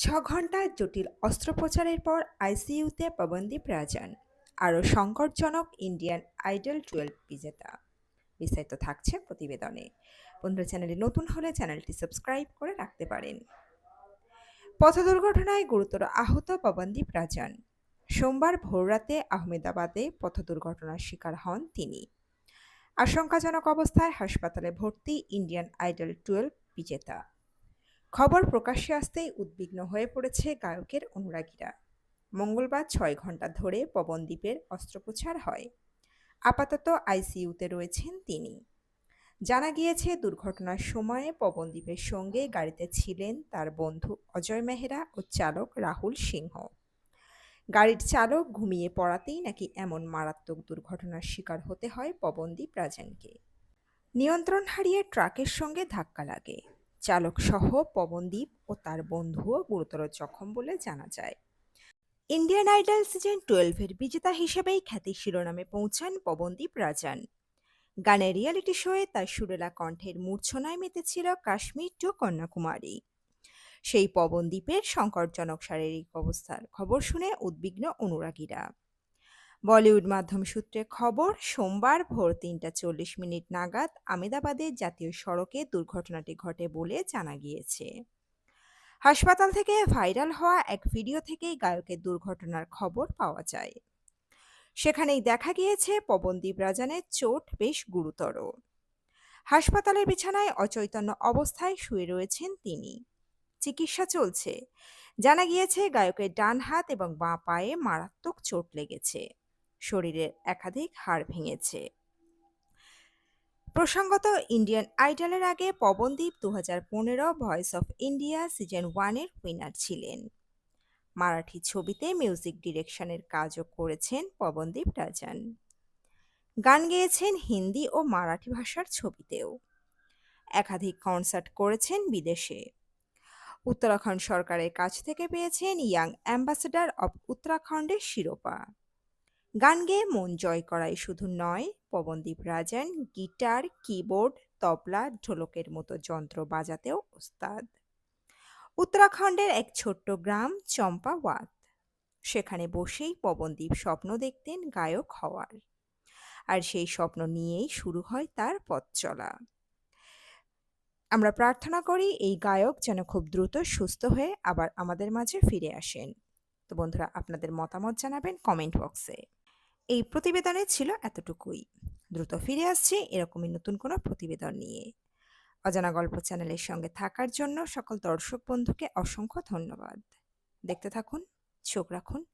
ছ ঘণ্টার জটিল অস্ত্রোপচারের পর আইসিইউতে পবনদীপ রাজান আরও সংকটজনক ইন্ডিয়ান আইডল টুয়েলভ বিজেতা। বিস্তারিত থাকছে প্রতিবেদনে। বন্ধুরা, চ্যানেলে নতুন হলে চ্যানেলটি সাবস্ক্রাইব করে রাখতে পারেন। পথ দুর্ঘটনায় গুরুতর আহত পবনদীপ রাজান। সোমবার ভোররাতে আহমেদাবাদে পথ দুর্ঘটনার শিকার হন তিনি। আশঙ্কাজনক অবস্থায় হাসপাতালে ভর্তি ইন্ডিয়ান আইডল টুয়েলভ বিজেতা। খবর প্রকাশ্যে আসতেই উদ্বিগ্ন হয়ে পড়েছে গায়কের অনুরাগীরা। মঙ্গলবার ছয় ঘণ্টা ধরে পবনদ্বীপের অস্ত্রোপচার হয়। আপাতত আইসিইউতে রয়েছেন তিনি। জানা গিয়েছে, দুর্ঘটনার সময়ে পবনদ্বীপের সঙ্গে গাড়িতে ছিলেন তার বন্ধু অজয় মেহরা ও চালক রাহুল সিংহ। গাড়ির চালক ঘুমিয়ে পড়াতেই নাকি এমন মারাত্মক দুর্ঘটনার শিকার হতে হয় পবনদীপ রাজানকে। নিয়ন্ত্রণ হারিয়ে ট্রাকের সঙ্গে ধাক্কা লাগে। চালক সহ পবনদীপ ও তার বন্ধুও গুরুতর জখম বলে জানা যায়। ইন্ডিয়ান আইডল সিজন টুয়েলভের বিজেতা হিসেবেই খ্যাতি শিরোনামে পৌঁছান পবনদীপ রাজান। গানের রিয়ালিটি শোয়ে তার সুরেলা কণ্ঠের মূর্ছনায় মেতেছিল কাশ্মীর টু কন্যাকুমারী। সেই পবনদ্বীপের সংকটজনক শারীরিক অবস্থার খবর শুনে উদ্বিগ্ন অনুরাগীরা। বলিউড মাধ্যম সূত্রে খবর, সোমবার ভোর তিনটা চল্লিশ মিনিট নাগাদ আমেদাবাদের জাতীয় সড়কে দুর্ঘটনাটি ঘটে বলে জানা গিয়েছে। হাসপাতাল থেকে ভাইরাল হওয়া এক ভিডিও থেকেই গায়কের দুর্ঘটনার খবর পাওয়া যায়। সেখানেই দেখা গিয়েছে পবনদীপ রাজানের চোট বেশ গুরুতর। হাসপাতালের বিছানায় অচৈতন্য অবস্থায় শুয়ে রয়েছেন তিনি। চিকিৎসা চলছে। জানা গিয়েছে, গায়কের ডান হাত এবং বাঁ পায়ে মারাত্মক চোট লেগেছে। শরীরের একাধিক হাড় ভেঙেছে। প্রসঙ্গত ইন্ডিয়ান আইডলের আগে পবনদীপ দু হাজার পনেরো ভয়েস অফ ইন্ডিয়া সিজন ওয়ানের উইনার ছিলেন। মারাঠি ছবিতে মিউজিক ডিরেকশনের কাজও করেছেন পবনদীপ রাজান। গান গেয়েছেন হিন্দি ও মারাঠি ভাষার ছবিতেও। একাধিক কনসার্ট করেছেন বিদেশে। উত্তরাখণ্ড সরকারের কাছ থেকে পেয়েছেন ইয়াং অ্যাম্বাসেডার অব উত্তরাখণ্ডের শিরোপা। গান গেয়ে মন জয় করাই শুধু নয়, পবনদীপ রাজান, গিটার, কিবোর্ড, তবলা, ঢোলকের মতো যন্ত্র বাজাতেও ওস্তাদ। উত্তরাখণ্ডের এক ছোট্ট গ্রাম চম্পাওয়াত সেখানে বসেই পবনদীপ স্বপ্ন দেখতেন গায়ক হওয়ার। আর সেই স্বপ্ন নিয়েই শুরু হয় তার পথ চলা। আমরা প্রার্থনা করি এই গায়ক যেন খুব দ্রুত সুস্থ হয়ে আবার আমাদের মাঝে ফিরে আসেন। তো বন্ধুরা, আপনাদের মতামত জানাবেন কমেন্ট বক্সে। এই প্রতিবেদনে ছিল এতটুকুই। দ্রুত ফিরে আসছি এরকমই নতুন কোনো প্রতিবেদন নিয়ে। অজানা গল্প চ্যানেলের সঙ্গে থাকার জন্য সকল দর্শক বন্ধুকে অসংখ্য ধন্যবাদ। দেখতে থাকুন, চোখ রাখুন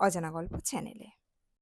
অজানা গল্প চ্যানেলে।